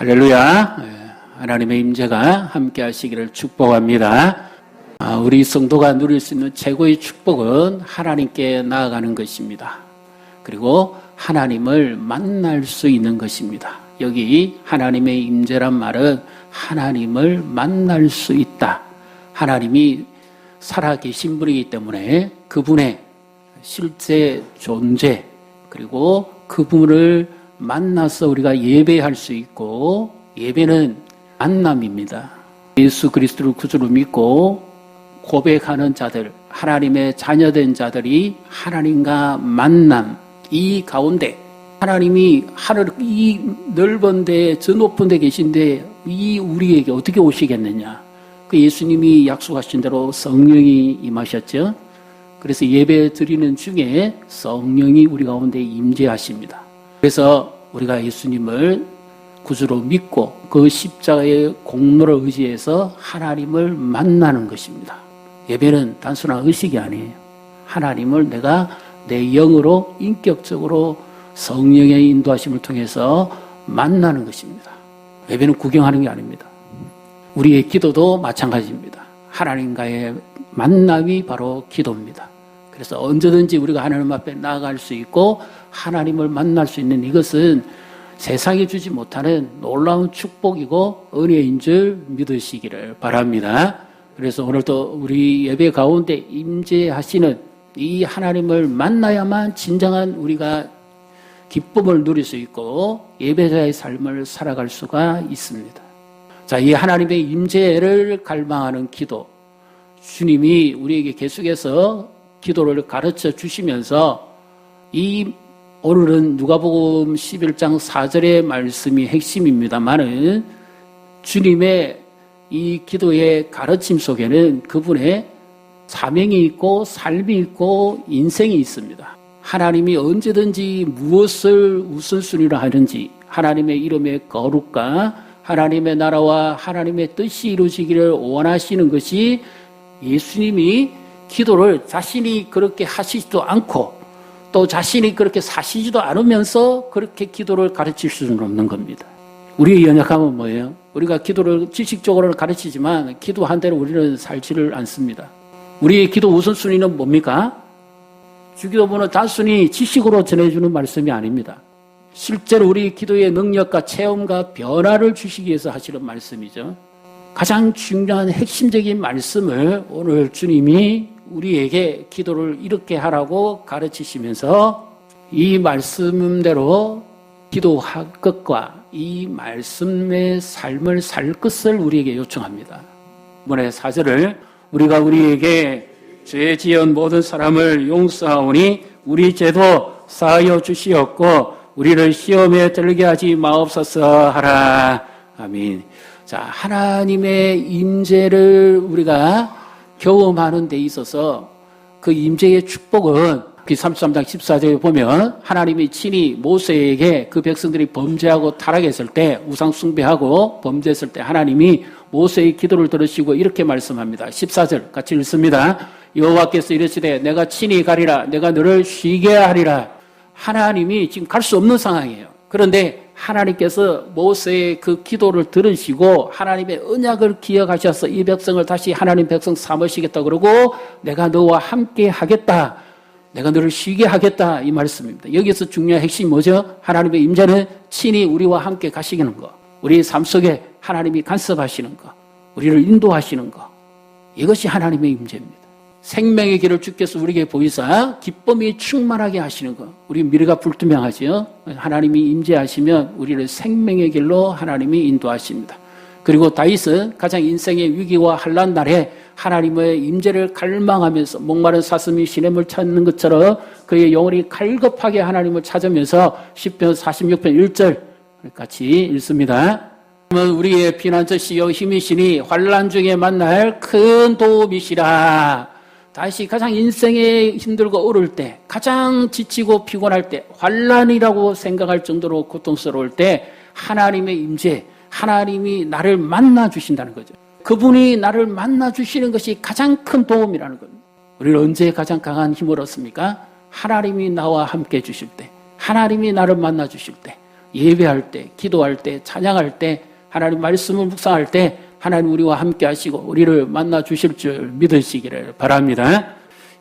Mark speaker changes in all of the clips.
Speaker 1: 할렐루야. 예, 하나님의 임재가 함께 하시기를 축복합니다. 아, 우리 성도가 누릴 수 있는 최고의 축복은 하나님께 나아가는 것입니다. 그리고 하나님을 만날 수 있는 것입니다. 여기 하나님의 임재란 말은 하나님을 만날 수 있다. 하나님이 살아계신 분이기 때문에 그분의 실제 존재 그리고 그분을 만나서 우리가 예배할 수 있고 예배는 만남입니다. 예수 그리스도를 구주로 믿고 고백하는 자들, 하나님의 자녀된 자들이 하나님과 만남 이 가운데 하나님이 하늘 이 넓은 데, 저 높은 데 계신데 이 우리에게 어떻게 오시겠느냐? 그 예수님이 약속하신 대로 성령이 임하셨죠. 그래서 예배 드리는 중에 성령이 우리 가운데 임재하십니다. 그래서 우리가 예수님을 구주로 믿고 그 십자가의 공로를 의지해서 하나님을 만나는 것입니다. 예배는 단순한 의식이 아니에요. 하나님을 내가 내 영으로 인격적으로 성령의 인도하심을 통해서 만나는 것입니다. 예배는 구경하는 게 아닙니다. 우리의 기도도 마찬가지입니다. 하나님과의 만남이 바로 기도입니다. 그래서 언제든지 우리가 하나님 앞에 나아갈 수 있고 하나님을 만날 수 있는 이것은 세상에 주지 못하는 놀라운 축복이고 은혜인 줄 믿으시기를 바랍니다. 그래서 오늘도 우리 예배 가운데 임재하시는 이 하나님을 만나야만 진정한 우리가 기쁨을 누릴 수 있고 예배자의 삶을 살아갈 수가 있습니다. 자, 이 하나님의 임재를 갈망하는 기도. 주님이 우리에게 계속해서 기도를 가르쳐 주시면서 이 오늘은 누가복음 11장 4절의 말씀이 핵심입니다만은 주님의 이 기도의 가르침 속에는 그분의 사명이 있고 삶이 있고 인생이 있습니다. 하나님이 언제든지 무엇을 우선순위로 하는지 하나님의 이름의 거룩과 하나님의 나라와 하나님의 뜻이 이루어지기를 원하시는 것이 예수님이 기도를 자신이 그렇게 하시지도 않고 또 자신이 그렇게 사시지도 않으면서 그렇게 기도를 가르칠 수는 없는 겁니다. 우리의 연약함은 뭐예요? 우리가 기도를 지식적으로는 가르치지만 기도한 대로 우리는 살지를 않습니다. 우리의 기도 우선순위는 뭡니까? 주기도문은 단순히 지식으로 전해주는 말씀이 아닙니다. 실제로 우리 기도의 능력과 체험과 변화를 주시기 위해서 하시는 말씀이죠. 가장 중요한 핵심적인 말씀을 오늘 주님이 우리에게 기도를 이렇게 하라고 가르치시면서 이 말씀대로 기도할 것과 이 말씀의 삶을 살 것을 우리에게 요청합니다. 이번에 사절을 우리가 우리에게 죄 지은 모든 사람을 용서하오니 우리 죄도 사하여 주시었고 우리를 시험에 들게 하지 마옵소서 하라. 아멘. 자, 하나님의 임재를 우리가 경험하는 데 있어서 그 임재의 축복은 그 33장 14절에 보면 하나님이 친히 모세에게 그 백성들이 범죄하고 타락했을 때 우상 숭배하고 범죄했을 때 하나님이 모세의 기도를 들으시고 이렇게 말씀합니다. 14절 같이 읽습니다. 여호와께서 이르시되 내가 친히 가리라 내가 너를 쉬게 하리라 하나님이 지금 갈 수 없는 상황이에요. 그런데 하나님께서 모세의 그 기도를 들으시고 하나님의 언약을 기억하셔서 이 백성을 다시 하나님 백성 삼으시겠다 그러고 내가 너와 함께 하겠다. 내가 너를 쉬게 하겠다 이 말씀입니다. 여기서 중요한 핵심이 뭐죠? 하나님의 임자는 친히 우리와 함께 가시는 거. 우리 삶 속에 하나님이 간섭하시는 거. 우리를 인도하시는 거. 이것이 하나님의 임재입니다. 생명의 길을 주께서 우리에게 보이사 기쁨이 충만하게 하시는 것. 우리 미래가 불투명하지요. 하나님이 임재하시면 우리를 생명의 길로 하나님이 인도하십니다. 그리고 다윗은 가장 인생의 위기와 한란 날에 하나님의 임재를 갈망하면서 목마른 사슴이 시냇물 찾는 것처럼 그의 영혼이 갈급하게 하나님을 찾으면서 10편 46편 1절 같이 읽습니다. 그러면 우리의 피난처시여 힘이시니 환란 중에 만날 큰 도움이시라. 다시 가장 인생에 힘들고 어려울 때, 가장 지치고 피곤할 때, 환란이라고 생각할 정도로 고통스러울 때 하나님의 임재, 하나님이 나를 만나 주신다는 거죠. 그분이 나를 만나 주시는 것이 가장 큰 도움이라는 겁니다. 우리는 언제 가장 강한 힘을 얻습니까? 하나님이 나와 함께 주실 때, 하나님이 나를 만나 주실 때, 예배할 때, 기도할 때, 찬양할 때, 하나님 말씀을 묵상할 때 하나님 우리와 함께 하시고 우리를 만나 주실 줄 믿으시기를 바랍니다.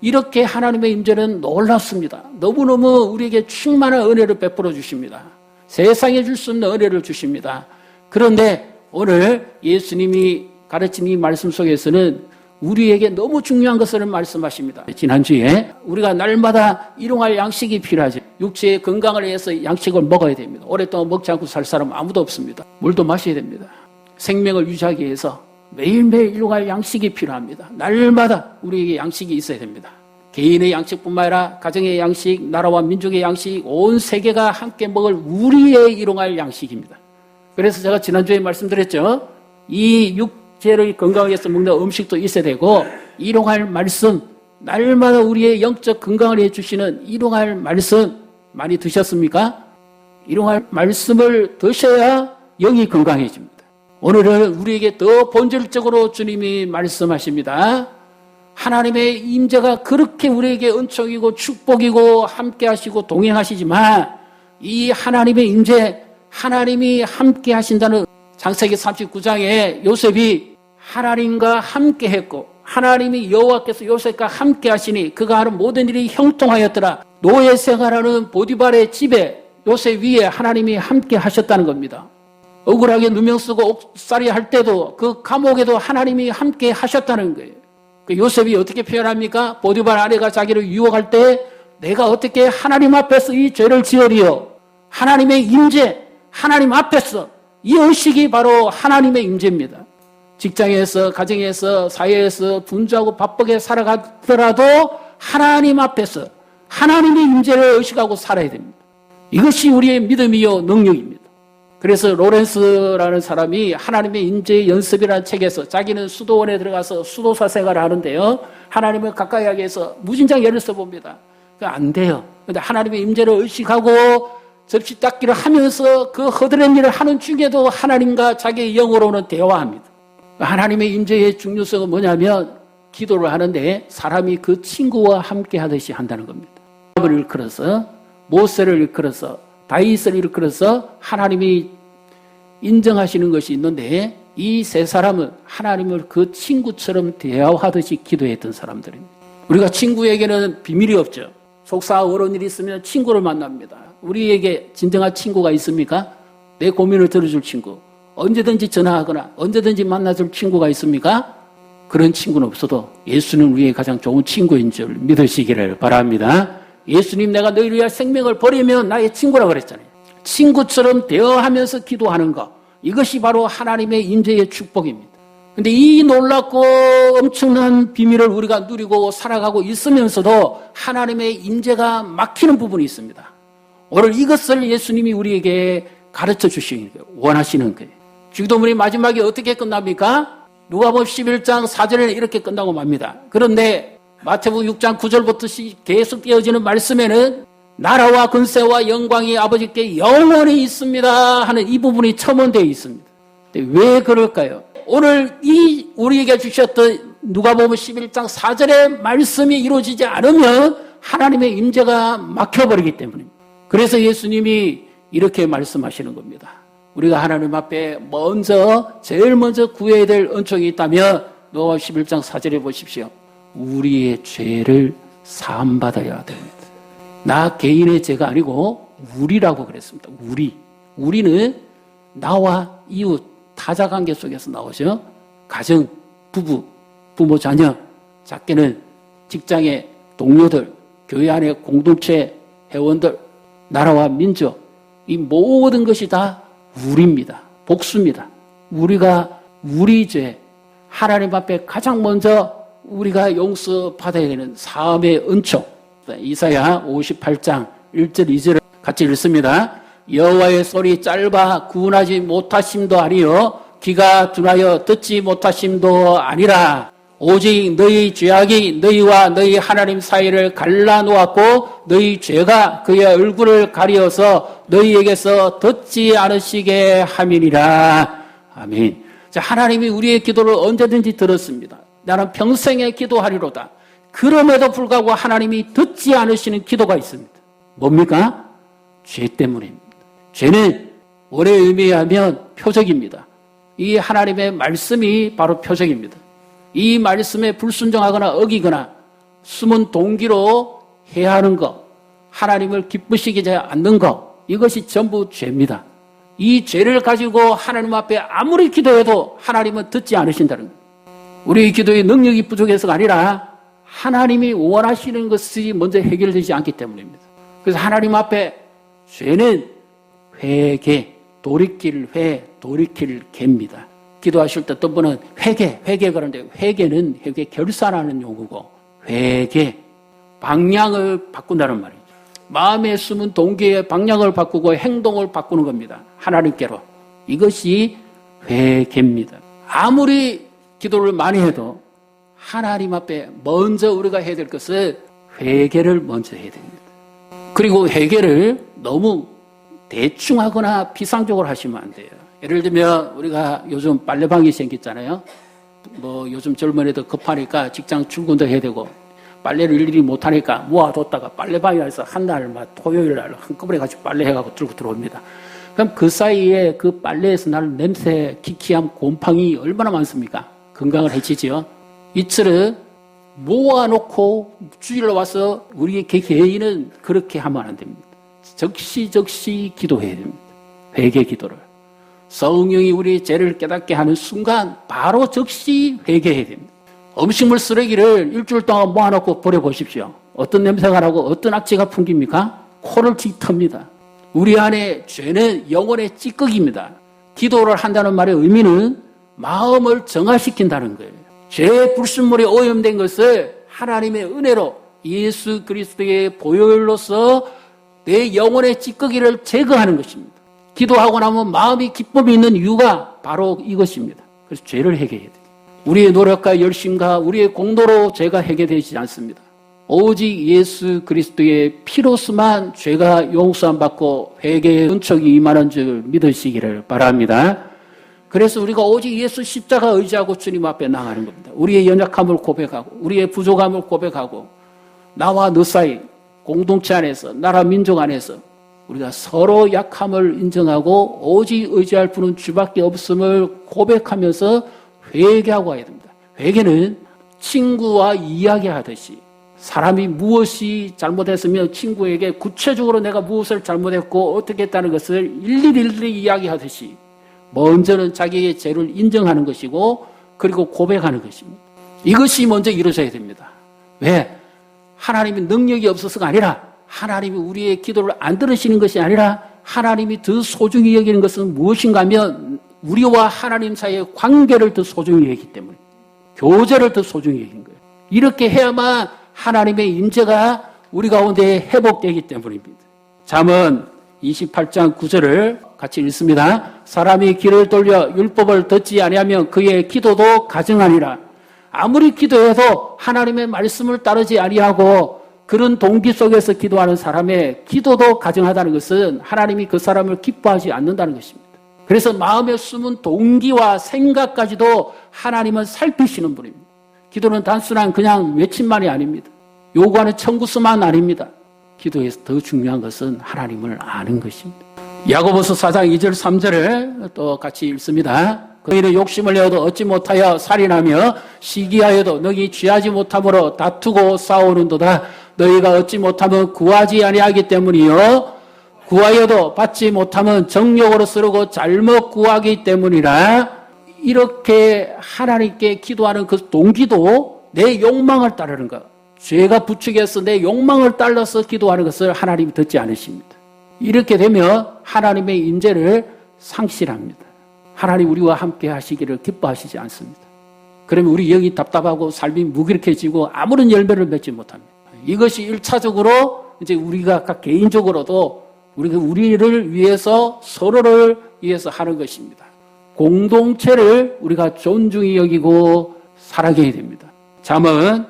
Speaker 1: 이렇게 하나님의 임재는 놀랍습니다. 너무너무 우리에게 충만한 은혜를 베풀어 주십니다. 세상에 줄 수 없는 은혜를 주십니다. 그런데 오늘 예수님이 가르친 이 말씀 속에서는 우리에게 너무 중요한 것을 말씀하십니다. 지난주에 우리가 날마다 일용할 양식이 필요하지. 육체의 건강을 위해서 양식을 먹어야 됩니다. 오랫동안 먹지 않고 살 사람 아무도 없습니다. 물도 마셔야 됩니다. 생명을 유지하기 위해서 매일매일 일용할 양식이 필요합니다. 날마다 우리에게 양식이 있어야 됩니다. 개인의 양식뿐만 아니라 가정의 양식, 나라와 민족의 양식, 온 세계가 함께 먹을 우리의 일용할 양식입니다. 그래서 제가 지난주에 말씀드렸죠. 이 육체를 건강하게 해서 먹는 음식도 있어야 되고, 일용할 말씀, 날마다 우리의 영적 건강을 해주시는 일용할 말씀 많이 드셨습니까? 일용할 말씀을 드셔야 영이 건강해집니다. 오늘은 우리에게 더 본질적으로 주님이 말씀하십니다. 하나님의 임재가 그렇게 우리에게 은총이고 축복이고 함께 하시고 동행하시지만 이 하나님의 임재 하나님이 함께 하신다는 장세기 39장에 요셉이 하나님과 함께 했고 하나님이 여호와께서 요셉과 함께 하시니 그가 하는 모든 일이 형통하였더라. 노예 생활하는 보디발의 집에 요셉 위에 하나님이 함께 하셨다는 겁니다. 억울하게 누명 쓰고 옥살이 할 때도 그 감옥에도 하나님이 함께 하셨다는 거예요. 그 요셉이 어떻게 표현합니까? 보디발 아내가 자기를 유혹할 때 내가 어떻게 하나님 앞에서 이 죄를 지으리요? 하나님의 임재, 하나님 앞에서 이 의식이 바로 하나님의 임재입니다. 직장에서, 가정에서, 사회에서 분주하고 바쁘게 살아가더라도 하나님 앞에서 하나님의 임재를 의식하고 살아야 됩니다. 이것이 우리의 믿음이요 능력입니다. 그래서 로렌스라는 사람이 하나님의 인재의 연습이라는 책에서 자기는 수도원에 들어가서 수도사 생활을 하는데요. 하나님을 가까이 하기 해서 무진장 예를 써봅니다. 안 돼요. 근데 하나님의 임재를 의식하고 접시 닦기를 하면서 그 허드렛 일을 하는 중에도 하나님과 자기의 영으로는 대화합니다. 하나님의 임재의 중요성은 뭐냐면 기도를 하는데 사람이 그 친구와 함께 하듯이 한다는 겁니다. 아을 일컬어서 모세를 일컬어서 다윗을 일컬어서 하나님이 인정하시는 것이 있는데 이 세 사람은 하나님을 그 친구처럼 대화하듯이 기도했던 사람들입니다. 우리가 친구에게는 비밀이 없죠. 속사 어려운 일이 있으면 친구를 만납니다. 우리에게 진정한 친구가 있습니까? 내 고민을 들어줄 친구. 언제든지 전화하거나 언제든지 만나줄 친구가 있습니까? 그런 친구는 없어도 예수는 우리의 가장 좋은 친구인 줄 믿으시기를 바랍니다. 예수님 내가 너희를 위하 생명을 버리면 나의 친구라 고 그랬잖아요. 친구처럼 대화하면서 기도하는 것. 이것이 바로 하나님의 인재의 축복입니다. 근데 이 놀랍고 엄청난 비밀을 우리가 누리고 살아가고 있으면서도 하나님의 인재가 막히는 부분이 있습니다. 오늘 이것을 예수님이 우리에게 가르쳐 주시는 거예요. 원하시는 거예요. 주 기도문이 마지막에 어떻게 끝납니까? 누가복음 11장 4절에 이렇게 끝나고 맙니다. 그런데 마태복음 6장 9절부터 계속 이어지는 말씀에는 나라와 근세와 영광이 아버지께 영원히 있습니다 하는 이 부분이 첨언되어 있습니다. 왜 그럴까요? 오늘 이 우리에게 주셨던 누가복음 11장 4절의 말씀이 이루어지지 않으면 하나님의 임재가 막혀버리기 때문입니다. 그래서 예수님이 이렇게 말씀하시는 겁니다. 우리가 하나님 앞에 먼저 제일 먼저 구해야 될 은총이 있다면 노아 11장 4절에 보십시오. 우리의 죄를 사함받아야 됩니다. 나 개인의 죄가 아니고 우리라고 그랬습니다. 우리. 우리는 나와 이웃, 타자 관계 속에서 나오죠. 가정, 부부, 부모, 자녀, 작게는 직장의 동료들, 교회 안의 공동체 회원들, 나라와 민족, 이 모든 것이 다 우리입니다. 복수입니다. 우리가 우리 죄, 하나님 앞에 가장 먼저 우리가 용서받아야 되는 사업의 은총. 네, 이사야 58장 1절 2절을 같이 읽습니다. 여호와의 소리 짧아 구원하지 못하심도 아니요 귀가 둔하여 듣지 못하심도 아니라 오직 너희 죄악이 너희와 너희 하나님 사이를 갈라놓았고 너희 죄가 그의 얼굴을 가리서 너희에게서 듣지 않으시게 함이니라 아멘. 하나님이 우리의 기도를 언제든지 들었습니다. 나는 평생에 기도하리로다. 그럼에도 불구하고 하나님이 듣지 않으시는 기도가 있습니다. 뭡니까? 죄 때문입니다. 죄는 원래 의미하면 표적입니다. 이 하나님의 말씀이 바로 표적입니다. 이 말씀에 불순종하거나 어기거나 숨은 동기로 해야 하는 것, 하나님을 기쁘시게 않는 것, 이것이 전부 죄입니다. 이 죄를 가지고 하나님 앞에 아무리 기도해도 하나님은 듣지 않으신다는 것. 우리의 기도의 능력이 부족해서가 아니라 하나님이 원하시는 것이 먼저 해결되지 않기 때문입니다. 그래서 하나님 앞에 죄는 회개, 돌이킬 회, 돌이킬 개입니다. 기도하실 때 어떤 분은 회개, 회개 그런데 회개는 회개 결산하는 용어고 회개, 방향을 바꾼다는 말이죠. 마음에 숨은 동기의 방향을 바꾸고 행동을 바꾸는 겁니다. 하나님께로. 이것이 회개입니다. 아무리 기도를 많이 해도 하나님 앞에 먼저 우리가 해야 될 것은 회개를 먼저 해야 됩니다. 그리고 회개를 너무 대충 하거나 비상적으로 하시면 안 돼요. 예를 들면 우리가 요즘 빨래방이 생겼잖아요. 뭐 요즘 젊은 애들 급하니까 직장 출근도 해야 되고 빨래를 일일이 못하니까 모아뒀다가 빨래방에 와서 한 날만 토요일 날 한꺼번에 같이 빨래해가고 들고 들어옵니다. 그럼 그 사이에 그 빨래에서 날 냄새, 키키함, 곰팡이 얼마나 많습니까? 건강을 해치죠. 이처럼 모아놓고 주일로 와서 우리의 개인은 그렇게 하면 안 됩니다. 적시적시 기도해야 됩니다. 회개 기도를. 성령이 우리의 죄를 깨닫게 하는 순간 바로 적시 회개해야 됩니다. 음식물 쓰레기를 일주일 동안 모아놓고 버려보십시오. 어떤 냄새가 나고 어떤 악취가 풍깁니까? 코를 찢텁니다. 우리 안에 죄는 영혼의 찌꺼기입니다. 기도를 한다는 말의 의미는 마음을 정화시킨다는 거예요. 죄 불순물에 오염된 것을 하나님의 은혜로 예수 그리스도의 보혈로서 내 영혼의 찌꺼기를 제거하는 것입니다. 기도하고 나면 마음이 기쁨이 있는 이유가 바로 이것입니다. 그래서 죄를 해결해야 돼요. 우리의 노력과 열심과 우리의 공로로 죄가 해결되지 않습니다. 오직 예수 그리스도의 피로스만 죄가 용서함 받고 회개의 은총이 임하는 줄 믿으시기를 바랍니다. 그래서 우리가 오직 예수 십자가 의지하고 주님 앞에 나가는 겁니다. 우리의 연약함을 고백하고, 우리의 부족함을 고백하고, 나와 너 사이, 공동체 안에서, 나라 민족 안에서, 우리가 서로 약함을 인정하고, 오직 의지할 분은 주밖에 없음을 고백하면서 회개하고 해야 됩니다. 회개는 친구와 이야기하듯이, 사람이 무엇이 잘못했으며 친구에게 구체적으로 내가 무엇을 잘못했고 어떻게 했다는 것을 일일이 이야기하듯이 먼저는 뭐 자기의 죄를 인정하는 것이고 그리고 고백하는 것입니다. 이것이 먼저 이루어져야 됩니다. 왜? 하나님이 능력이 없어서가 아니라 하나님이 우리의 기도를 안 들으시는 것이 아니라 하나님이 더 소중히 여기는 것은 무엇인가 하면 우리와 하나님 사이의 관계를 더 소중히 여기기 때문에 교제를 더 소중히 여긴 거예요. 이렇게 해야만 하나님의 임재가 우리 가운데 회복되기 때문입니다. 잠언 28장 9절을 같이 읽습니다. 사람이 길을 돌려 율법을 듣지 아니하면 그의 기도도 가증하니라. 아무리 기도해도 하나님의 말씀을 따르지 아니하고 그런 동기 속에서 기도하는 사람의 기도도 가증하다는 것은 하나님이 그 사람을 기뻐하지 않는다는 것입니다. 그래서 마음에 숨은 동기와 생각까지도 하나님은 살피시는 분입니다. 기도는 단순한 그냥 외침만이 아닙니다. 요구하는 청구수만 아닙니다. 기도에서 더 중요한 것은 하나님을 아는 것입니다. 야고보서 4장 2절 3절을 또 같이 읽습니다. 너희는 욕심을 내어도 얻지 못하여 살인하며 시기하여도 너희 취하지 못함으로 다투고 싸우는도다. 너희가 얻지 못하면 구하지 아니하기 때문이요. 구하여도 받지 못하면 정욕으로 쓰르고 잘못 구하기 때문이라. 이렇게 하나님께 기도하는 그 동기도 내 욕망을 따르는 것. 죄가 부추겨서 내 욕망을 따라서 기도하는 것을 하나님이 듣지 않으십니다. 이렇게 되면 하나님의 인재를 상실합니다. 하나님 우리와 함께 하시기를 기뻐하시지 않습니다. 그러면 우리 영이 답답하고 삶이 무기력해지고 아무런 열매를 맺지 못합니다. 이것이 1차적으로 이제 우리가 각 개인적으로도 우리가 우리를 위해서 서로를 위해서 하는 것입니다. 공동체를 우리가 존중히 여기고 살아가야 됩니다. 잠언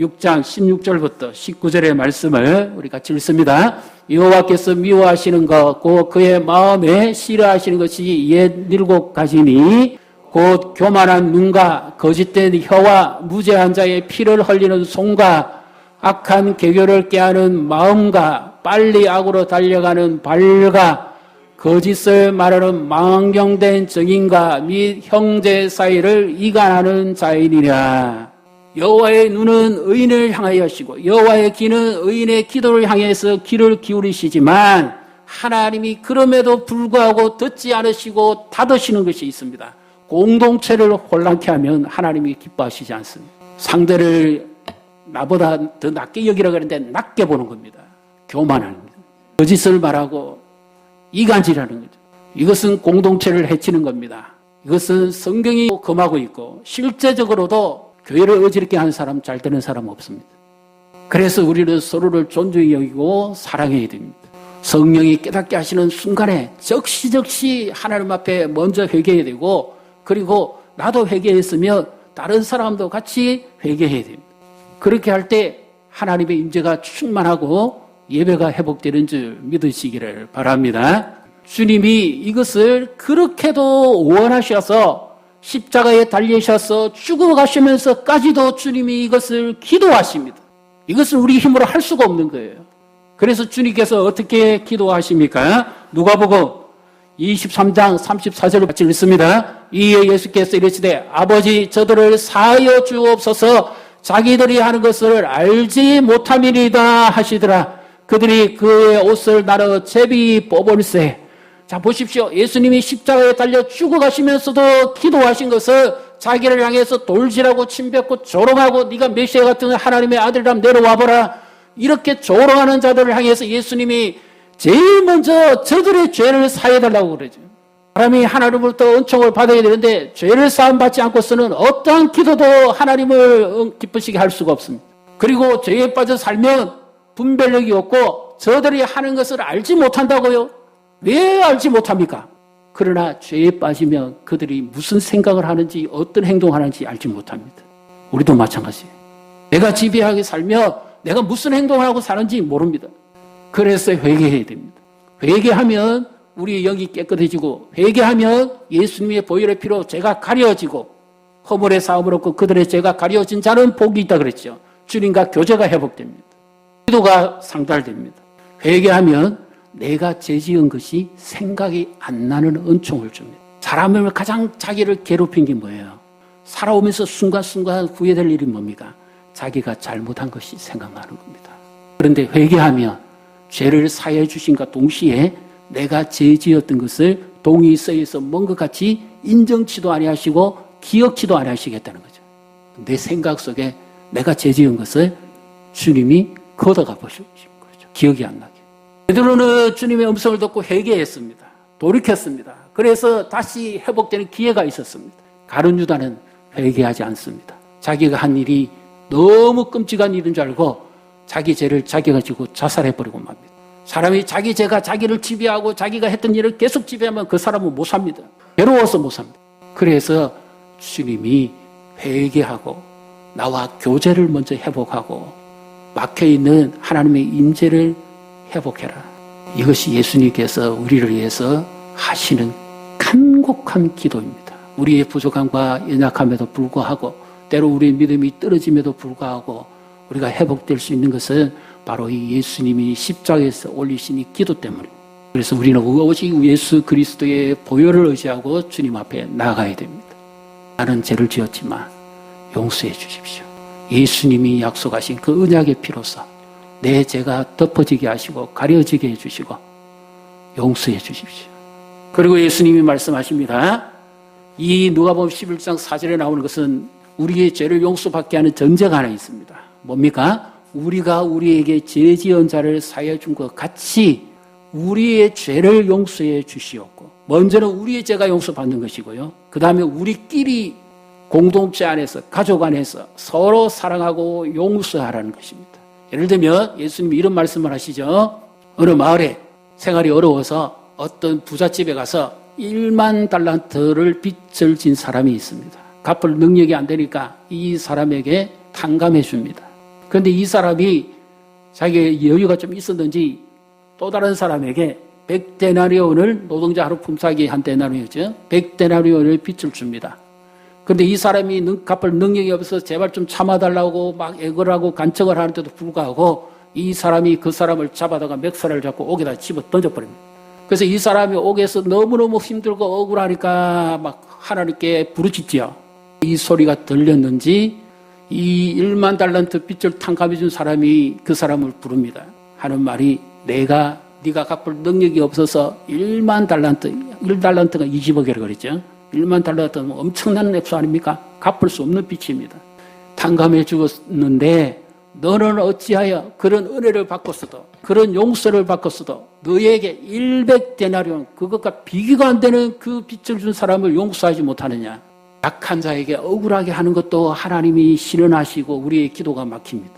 Speaker 1: 6장 16절부터 19절의 말씀을 우리 같이 읽습니다. 여호와께서 미워하시는 것, 곧 그의 마음에 싫어하시는 것이 옛 일곱 가지니 곧 교만한 눈과 거짓된 혀와 무죄한 자의 피를 흘리는 손과 악한 계교를 깨하는 마음과 빨리 악으로 달려가는 발과 거짓을 말하는 망경된 정인과 및 형제 사이를 이간하는 자인이라. 여호와의 눈은 의인을 향하여 시고 여호와의 귀는 의인의 기도를 향해서 귀를 기울이시지만 하나님이 그럼에도 불구하고 듣지 않으시고 닫으시는 것이 있습니다. 공동체를 혼란케 하면 하나님이 기뻐하시지 않습니다. 상대를 나보다 더 낮게 여기라 그러는데 낮게 보는 겁니다. 교만하는 거죠. 거짓을 말하고 이간질하는 거죠. 이것은 공동체를 해치는 겁니다. 이것은 성경이 금하고 있고 실제적으로도 교회를 어지럽게 한 사람, 잘 되는 사람 없습니다. 그래서 우리는 서로를 존중히 여기고 사랑해야 됩니다. 성령이 깨닫게 하시는 순간에 적시적시 하나님 앞에 먼저 회개해야 되고 그리고 나도 회개했으면 다른 사람도 같이 회개해야 됩니다. 그렇게 할 때 하나님의 임재가 충만하고 예배가 회복되는 줄 믿으시기를 바랍니다. 주님이 이것을 그렇게도 원하셔서 십자가에 달리셔서 죽어가시면서까지도 주님이 이것을 기도하십니다. 이것은 우리 힘으로 할 수가 없는 거예요. 그래서 주님께서 어떻게 기도하십니까? 누가복음 23장 34절을 같이 읽습니다. 이에 예수께서 이르시되 아버지 저들을 사여 주옵소서 자기들이 하는 것을 알지 못함이니다 하시더라. 그들이 그의 옷을 나눠 제비 뽑을세 자, 보십시오. 예수님이 십자가에 달려 죽어가시면서도 기도하신 것을 자기를 향해서 돌지라고 침뱉고 조롱하고 네가 메시아 같은 하나님의 아들이라면 내려와보라. 이렇게 조롱하는 자들을 향해서 예수님이 제일 먼저 저들의 죄를 사해달라고 그러죠. 사람이 하나님으로부터 은총을 받아야 되는데 죄를 사함받지 않고서는 어떠한 기도도 하나님을 기쁘시게 할 수가 없습니다. 그리고 죄에 빠져 살면 분별력이 없고 저들이 하는 것을 알지 못한다고요. 왜 알지 못합니까? 그러나 죄에 빠지면 그들이 무슨 생각을 하는지 어떤 행동하는지 알지 못합니다. 우리도 마찬가지예요. 내가 지배하게 살며 내가 무슨 행동을 하고 사는지 모릅니다. 그래서 회개해야 됩니다. 회개하면 우리의 영이 깨끗해지고 회개하면 예수님의 보혈의 피로 죄가 가려지고 허물의 사함을 얻고 그들의 죄가 가려진 자는 복이 있다 그랬죠. 주님과 교제가 회복됩니다. 기도가 상달됩니다. 회개하면 내가 죄지은 것이 생각이 안 나는 은총을 줍니다. 사람을 가장 자기를 괴롭힌 게 뭐예요? 살아오면서 순간순간 후회될 일이 뭡니까? 자기가 잘못한 것이 생각나는 겁니다. 그런데 회개하면 죄를 사해 주신과 동시에 내가 죄 지었던 것을 동의서에서 먼것 같이 인정치도 아니하시고 기억치도 아니하시겠다는 거죠. 내 생각 속에 내가 죄 지은 것을 주님이 걷어가 보시는 거죠. 기억이 안 나. 베드로는 주님의 음성을 듣고 회개했습니다. 돌이켰습니다. 그래서 다시 회복되는 기회가 있었습니다. 가룟 유다는 회개하지 않습니다. 자기가 한 일이 너무 끔찍한 일인 줄 알고 자기 죄를 자기가 지고 자살해버리고 맙니다. 사람이 자기 죄가 자기를 지배하고 자기가 했던 일을 계속 지배하면 그 사람은 못 삽니다. 괴로워서 못 삽니다. 그래서 주님이 회개하고 나와 교제를 먼저 회복하고 막혀있는 하나님의 임재를 회복해라. 이것이 예수님께서 우리를 위해서 하시는 간곡한 기도입니다. 우리의 부족함과 연약함에도 불구하고 때로 우리의 믿음이 떨어짐에도 불구하고 우리가 회복될 수 있는 것은 바로 이 예수님이 십자가에서 올리신 이 기도 때문입니다. 그래서 우리는 오직 예수 그리스도의 보혈을 의지하고 주님 앞에 나가야 됩니다. 나는 죄를 지었지만 용서해 주십시오. 예수님이 약속하신 그 은약의 피로서 내 죄가 덮어지게 하시고 가려지게 해주시고 용서해 주십시오. 그리고 예수님이 말씀하십니다. 이 누가복음 11장 4절에 나오는 것은 우리의 죄를 용서받게 하는 전제가 하나 있습니다. 뭡니까? 우리가 우리에게 죄 지은 자를 사여 준것 같이 우리의 죄를 용서해 주시옵고 먼저는 우리의 죄가 용서받는 것이고요. 그 다음에 우리끼리 공동체 안에서 가족 안에서 서로 사랑하고 용서하라는 것입니다. 예를 들면 예수님이 이런 말씀을 하시죠. 어느 마을에 생활이 어려워서 어떤 부잣집에 가서 1만 달란트를 빚을 진 사람이 있습니다. 갚을 능력이 안 되니까 이 사람에게 탕감해 줍니다. 그런데 이 사람이 자기의 여유가 좀 있었는지 또 다른 사람에게 100데나리온을 노동자 하루 품사기 한 데나리온이죠. 100데나리온을 빚을 줍니다. 근데 이 사람이 능, 갚을 능력이 없어서 제발 좀 참아달라고 막 애걸 하고 간청을 하는데도 불구하고 이 사람이 그 사람을 잡아다가 맥살을 잡고 옥에다 집어 던져버립니다. 그래서 이 사람이 옥에서 너무너무 힘들고 억울하니까 막 하나님께 부르짖지요. 이 소리가 들렸는지 이 1만 달란트 빚을 탕감해 준 사람이 그 사람을 부릅니다. 하는 말이 내가 네가 갚을 능력이 없어서 1만 달란트, 1달란트가 20억이라고 그랬죠. 1만 달러였다면 엄청난 액수 아닙니까? 갚을 수 없는 빚입니다. 탕감해 죽었는데 너는 어찌하여 그런 은혜를 받고서도 그런 용서를 받고서도 너에게 100데나리온 그것과 비교가 안 되는 그 빚을 준 사람을 용서하지 못하느냐 약한 자에게 억울하게 하는 것도 하나님이 실현하시고 우리의 기도가 막힙니다.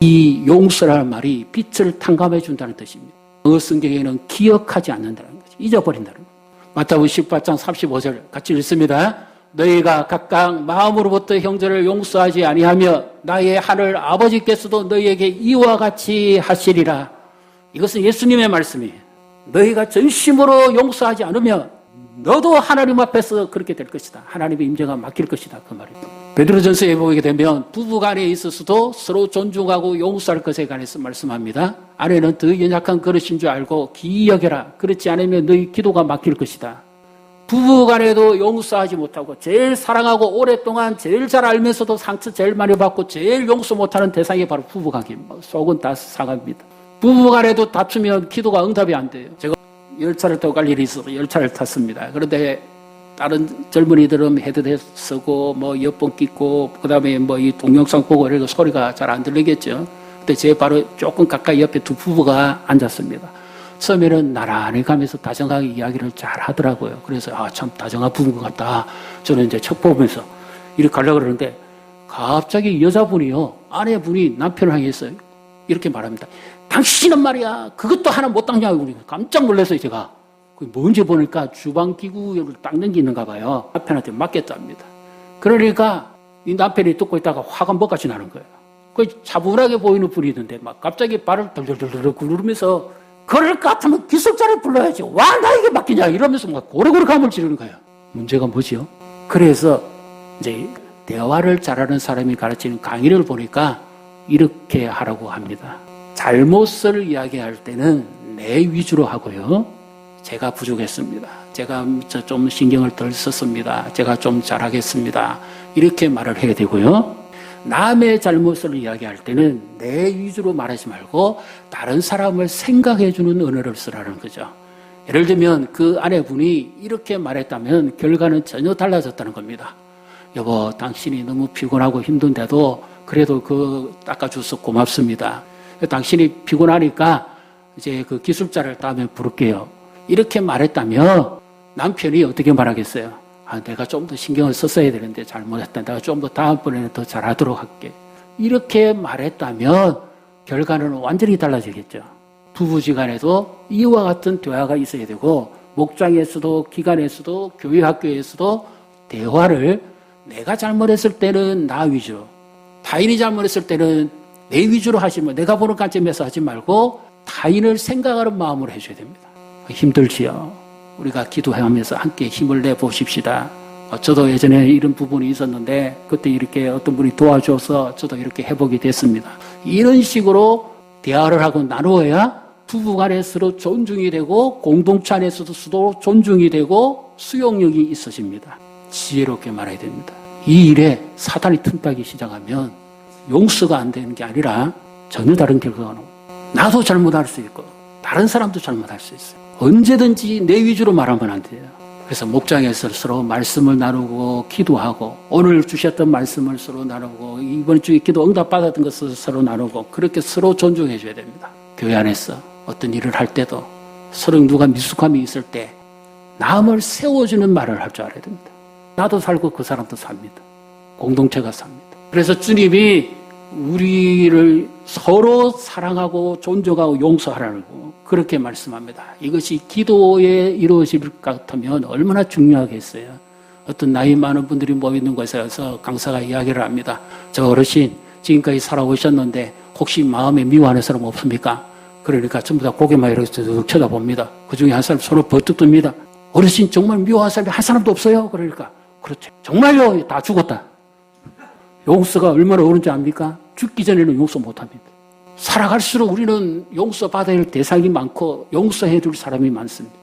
Speaker 1: 이 용서라는 말이 빛을 탕감해 준다는 뜻입니다. 어 성경에는 기억하지 않는다는 거죠. 잊어버린다는 거죠. 마태복음 18장 35절 같이 읽습니다. 너희가 각각 마음으로부터 형제를 용서하지 아니하며 나의 하늘 아버지께서도 너희에게 이와 같이 하시리라. 이것은 예수님의 말씀이에요. 너희가 전심으로 용서하지 않으면 너도 하나님 앞에서 그렇게 될 것이다. 하나님의 임재가 맡길 것이다. 그말입니 베드로전서에 보게 되면 부부간에 있어서도 서로 존중하고 용서할 것에 관해서 말씀합니다. 아내는 더 연약한 그릇인 줄 알고 기이 여겨라. 그렇지 않으면 너희 기도가 막힐 것이다. 부부간에도 용서하지 못하고 제일 사랑하고 오랫동안 제일 잘 알면서도 상처 제일 많이 받고 제일 용서 못하는 대상이 바로 부부관입니다 속은 다 상합니다. 부부간에도 다투면 기도가 응답이 안 돼요. 제가 열차를 타고 갈 일이 있어서 열차를 탔습니다. 그런데 다른 젊은이들은 헤드셋 쓰고 뭐 이어폰 끼고 그다음에 뭐 이 동영상 보고 이래서 소리가 잘 안 들리겠죠. 근데 제 바로 조금 가까이 옆에 두 부부가 앉았습니다. 처음에는 나란히 가면서 다정하게 이야기를 잘 하더라고요. 그래서 아참 다정한 부부 인것 같다. 저는 이제 첫 보면서 이렇게 가려고 그러는데 갑자기 여자분이요 아내분이 남편을 향해서 이렇게 말합니다. 당신은 말이야 그것도 하나 못 당장하고 우리 깜짝 놀랐어요 제가 그게 뭔지 보니까 주방기구를 닦는 게 있는가 봐요 남편한테 맡겼답니다 그러니까 이 남편이 뜯고 있다가 화가 뭐까지 나는 거예요 그자부하게 보이는 분이던데 막 갑자기 발을 덜덜덜덜 구르면서 그럴 것 같으면 기숙자를 불러야지 와 나에게 맡기냐 이러면서 막 고래고래 감을 지르는 거예요 문제가 뭐지요? 그래서 이제 대화를 잘하는 사람이 가르치는 강의를 보니까 이렇게 하라고 합니다 잘못을 이야기할 때는 내 위주로 하고요. 제가 부족했습니다. 제가 좀 신경을 덜 썼습니다. 제가 좀 잘하겠습니다. 이렇게 말을 해야 되고요. 남의 잘못을 이야기할 때는 내 위주로 말하지 말고 다른 사람을 생각해 주는 언어를 쓰라는 거죠. 예를 들면 그 아내분이 이렇게 말했다면 결과는 전혀 달라졌다는 겁니다. 여보, 당신이 너무 피곤하고 힘든데도 그래도 그 닦아줘서 고맙습니다. 당신이 피곤하니까 이제 그 기술자를 다음에 부를게요. 이렇게 말했다면 남편이 어떻게 말하겠어요? 아, 내가 좀 더 신경을 썼어야 되는데 잘못했다. 내가 좀 더 다음번에는 더 잘하도록 할게. 이렇게 말했다면 결과는 완전히 달라지겠죠. 부부지간에도 이와 같은 대화가 있어야 되고 목장에서도 기관에서도 교회 학교에서도 대화를 내가 잘못했을 때는 나 위주, 타인이 잘못했을 때는 내 위주로 하시면 내가 보는 관점에서 하지 말고 타인을 생각하는 마음으로 해줘야 됩니다. 힘들지요. 우리가 기도하면서 함께 힘을 내 보십시다. 어, 저도 예전에 이런 부분이 있었는데 그때 이렇게 어떤 분이 도와줘서 저도 이렇게 회복이 됐습니다. 이런 식으로 대화를 하고 나누어야 부부간에 서로 존중이 되고 공동체 안에서도 서로 존중이 되고 수용력이 있어집니다. 지혜롭게 말해야 됩니다. 이 일에 사단이 틈타기 시작하면 용서가 안 되는 게 아니라 전혀 다른 결과가 나옵 나도 잘못할 수 있고 다른 사람도 잘못할 수 있어요. 언제든지 내 위주로 말하면 안 돼요. 그래서 목장에서 서로 말씀을 나누고 기도하고 오늘 주셨던 말씀을 서로 나누고 이번 주에 기도 응답 받았던 것을 서로 나누고 그렇게 서로 존중해 줘야 됩니다. 교회 안에서 어떤 일을 할 때도 서로 누가 미숙함이 있을 때 남을 세워주는 말을 할 줄 알아야 됩니다. 나도 살고 그 사람도 삽니다. 공동체가 삽니다. 그래서 주님이 우리를 서로 사랑하고 존중하고 용서하라고 그렇게 말씀합니다. 이것이 기도에 이루어질 것 같으면 얼마나 중요하겠어요. 어떤 나이 많은 분들이 모이는 곳에 서 강사가 이야기를 합니다. 저 어르신 지금까지 살아오셨는데 혹시 마음에 미워하는 사람 없습니까? 그러니까 전부 다 고개만 이렇게 쳐다봅니다. 그 중에 한 사람 손을 버뜩 듭니다. 어르신 정말 미워하는 사람이 한 사람도 없어요? 그러니까 그렇죠. 정말요? 다 죽었다. 용서가 얼마나 어려지 압니까? 죽기 전에는 용서 못합니다. 살아갈수록 우리는 용서받아야 할 대상이 많고 용서해 줄 사람이 많습니다.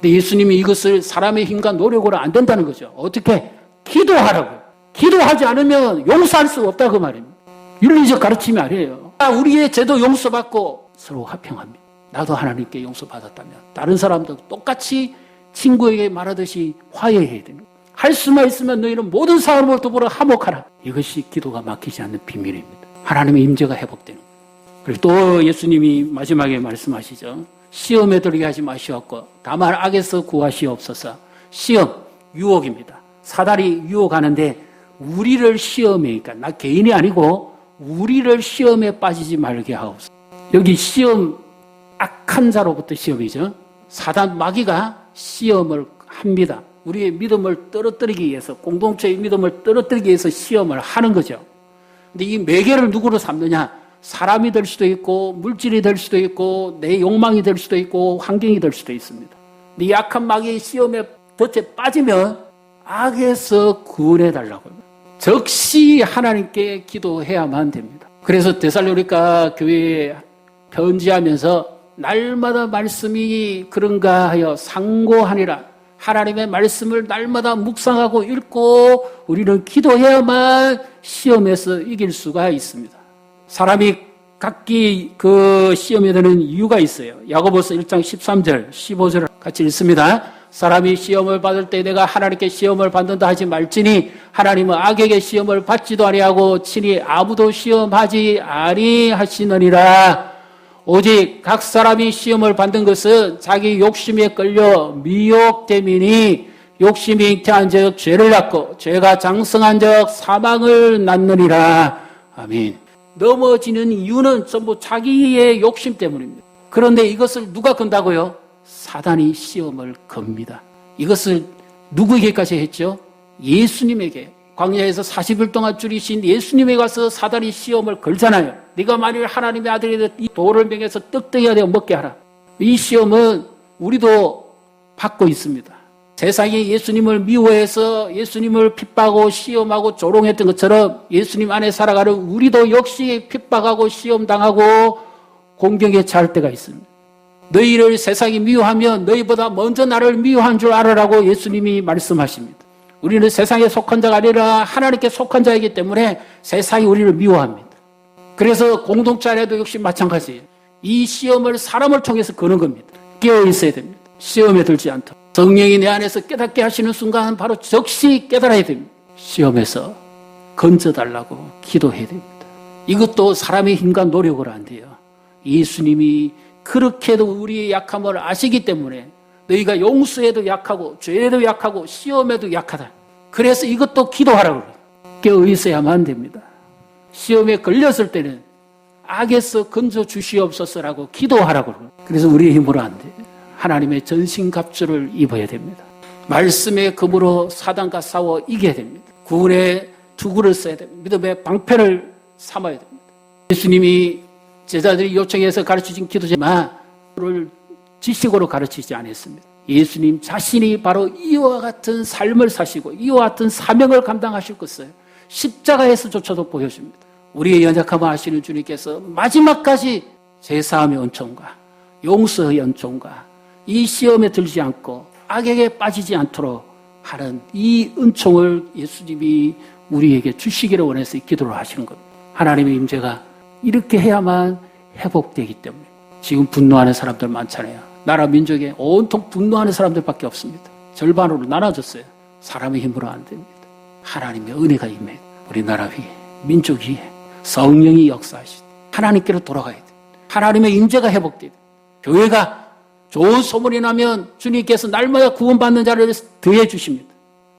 Speaker 1: 근데 예수님이 이것을 사람의 힘과 노력으로 안 된다는 거죠. 어떻게? 기도하라고. 기도하지 않으면 용서할 수 없다 그 말입니다. 윤리적 가르침이 아니에요. 아, 우리의 죄도 용서받고 서로 화평합니다. 나도 하나님께 용서받았다면 다른 사람도 똑같이 친구에게 말하듯이 화해해야 됩니다. 할 수만 있으면 너희는 모든 사람을 더불어 화목하라. 이것이 기도가 막히지 않는 비밀입니다. 하나님의 임재가 회복되는 거예요. 그리고 또 예수님이 마지막에 말씀하시죠. 시험에 들게 하지 마시옵고 다만 악에서 구하시옵소서. 시험, 유혹입니다. 사다리 유혹하는데 우리를 시험에, 그러니까 나 개인이 아니고 우리를 시험에 빠지지 말게 하옵소서. 여기 시험, 악한 자로부터 시험이죠. 사단 마귀가 시험을 합니다. 우리의 믿음을 떨어뜨리기 위해서 공동체의 믿음을 떨어뜨리기 위해서 시험을 하는 거죠. 근데 이 매개를 누구로 삼느냐? 사람이 될 수도 있고 물질이 될 수도 있고 내 욕망이 될 수도 있고 환경이 될 수도 있습니다. 근 약한 마귀의 시험에 덫에 빠지면 악에서 구원해 달라고요. 시 하나님께 기도해야만 됩니다. 그래서 데살로니가 교회에 편지하면서 날마다 말씀이 그런가 하여 상고하니라 하나님의 말씀을 날마다 묵상하고 읽고 우리는 기도해야만 시험에서 이길 수가 있습니다. 사람이 각기 그 시험에 드는 이유가 있어요. 야고보서 1장 13절, 15절 같이 읽습니다. 사람이 시험을 받을 때 내가 하나님께 시험을 받는다 하지 말지니 하나님은 악에게 시험을 받지도 아니하고 친히 아무도 시험하지 아니하시느니라. 오직 각 사람이 시험을 받는 것은 자기 욕심에 끌려 미혹됨이니 욕심이 잉태한 즉 죄를 낳고 죄가 장성한 적 사망을 낳느니라. 아멘. 넘어지는 이유는 전부 자기의 욕심 때문입니다. 그런데 이것을 누가 건다고요? 사단이 시험을 겁니다. 이것을 누구에게까지 했죠? 예수님에게. 광야에서 40일 동안 줄이신 예수님에 가서 사단이 시험을 걸잖아요. 네가 만일 하나님의 아들이 이 돌을 명해서 떡대기가 되어 먹게 하라. 이 시험은 우리도 받고 있습니다. 세상에 예수님을 미워해서 예수님을 핍박하고 시험하고 조롱했던 것처럼 예수님 안에 살아가는 우리도 역시 핍박하고 시험당하고 공경에 처할 때가 있습니다. 너희를 세상이 미워하면 너희보다 먼저 나를 미워한 줄 알으라고 예수님이 말씀하십니다. 우리는 세상에 속한 자가 아니라 하나님께 속한 자이기 때문에 세상이 우리를 미워합니다. 그래서 공동체 안에도 역시 마찬가지예요. 이 시험을 사람을 통해서 거는 겁니다. 깨어 있어야 됩니다. 시험에 들지 않도록. 성령이 내 안에서 깨닫게 하시는 순간 바로 즉시 깨달아야 됩니다. 시험에서 건져달라고 기도해야 됩니다. 이것도 사람의 힘과 노력으로 안 돼요. 예수님이 그렇게도 우리의 약함을 아시기 때문에 너희가 용서에도 약하고 죄에도 약하고 시험에도 약하다. 그래서 이것도 기도하라고 깨어 있어야만 됩니다. 시험에 걸렸을 때는 악에서 건져 주시옵소서라고 기도하라고 그래서 우리의 힘으로 안 돼요. 하나님의 전신갑주를 입어야 됩니다. 말씀의 검으로 사단과 싸워 이겨야 됩니다. 구원의 투구를 써야 됩니다. 믿음의 방패를 삼아야 됩니다. 예수님이 제자들이 요청해서 가르치신 기도제마 지식으로 가르치지 않았습니다. 예수님 자신이 바로 이와 같은 삶을 사시고 이와 같은 사명을 감당하실 것을 십자가에서조차도 보여줍니다. 우리의 연약함을 아시는 주님께서 마지막까지 제사함의 은총과 용서의 은총과 이 시험에 들지 않고 악에게 빠지지 않도록 하는 이 은총을 예수님이 우리에게 주시기를 원해서 기도를 하시는 겁니다. 하나님의 임재가 이렇게 해야만 회복되기 때문에 지금 분노하는 사람들 많잖아요. 나라 민족에 온통 분노하는 사람들밖에 없습니다. 절반으로 나눠졌어요. 사람의 힘으로 안 됩니다. 하나님의 은혜가 임해 우리나라 위에 민족 위에 성령이 역사하시되 하나님께로 돌아가야 돼. 하나님의 임재가 회복돼 교회가 좋은 소문이 나면 주님께서 날마다 구원받는 자를 더해 주십니다.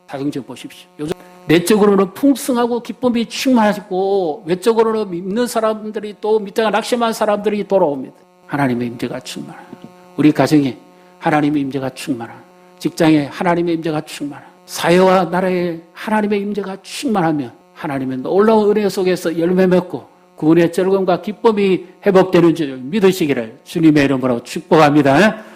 Speaker 1: 사경제 보십시오. 요즘 내적으로는 풍성하고 기쁨이 충만하고 외적으로는 믿는 사람들이 또 밑에가 낙심한 사람들이 돌아옵니다. 하나님의 임재가 충만합니다. 우리 가정에 하나님의 임재가 충만한 직장에 하나님의 임재가 충만한 사회와 나라에 하나님의 임재가 충만하면 하나님의 놀라운 은혜 속에서 열매 맺고 구원의 즐거움과 기쁨이 회복되는 줄 믿으시기를 주님의 이름으로 축복합니다.